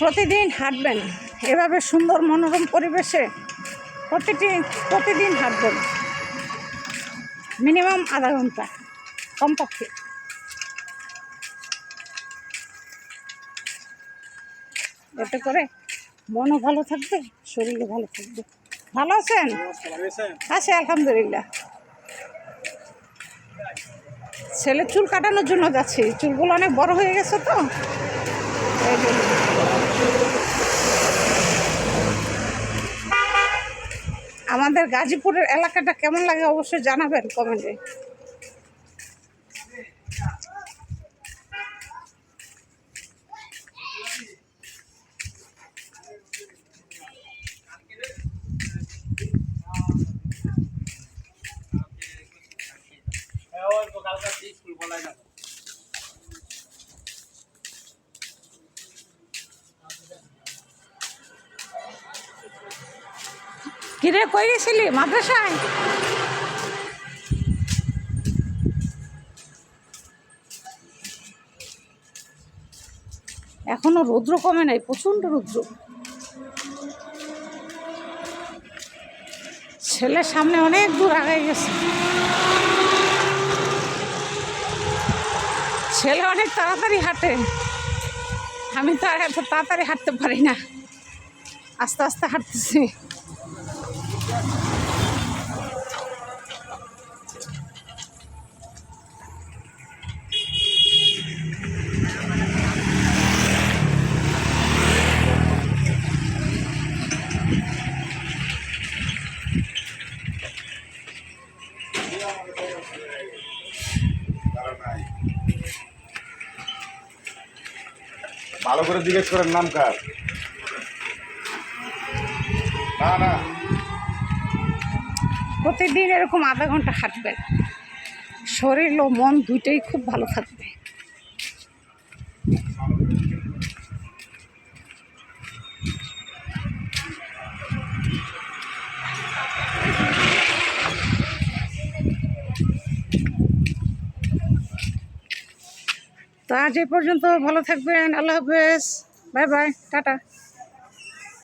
প্রতিদিন হাঁটবেন। এভাবে সুন্দর মনোরম পরিবেশে প্রতিটি, প্রতিদিন হাঁটবেন। মিনিমাম আধা ঘণ্টা, কমপক্ষে। এতে করে মনও ভালো থাকবে, শরীরও ভালো থাকবে। ভালো আছেন? আছে, আলহামদুলিল্লাহ। ছেলে চুল কাটানোর জন্য যাচ্ছি। চুলগুলো অনেক বড় হয়ে গেছে তো। আমাদের গাজীপুরের এলাকাটা কেমন লাগে অবশ্যই জানাবেন কমেন্টে। কিরে কই গেছিলি? মাদ্রাসায়? এখনও রৌদ্র কমে নাই প্রচণ্ড রৌদ্র। ছেলের সামনে অনেক দূর আগাই গেছে। ছেলে অনেক তাড়াতাড়ি হাঁটে। আমি তো আর এত তাড়াতাড়ি হাঁটতে পারি না। আস্তে আস্তে হাঁটতেছি। ভালো করে জিজ্ঞেস করেন নাম কার? না না। প্রতিদিন এরকম আধা ঘণ্টা হাঁটবেন। শরীর ও মন দুইটাই খুব ভালো থাকবে। তো আজ এই পর্যন্ত ভালো থাকবেন। আল্লাহ হাফেজ। Bye bye. টাটা।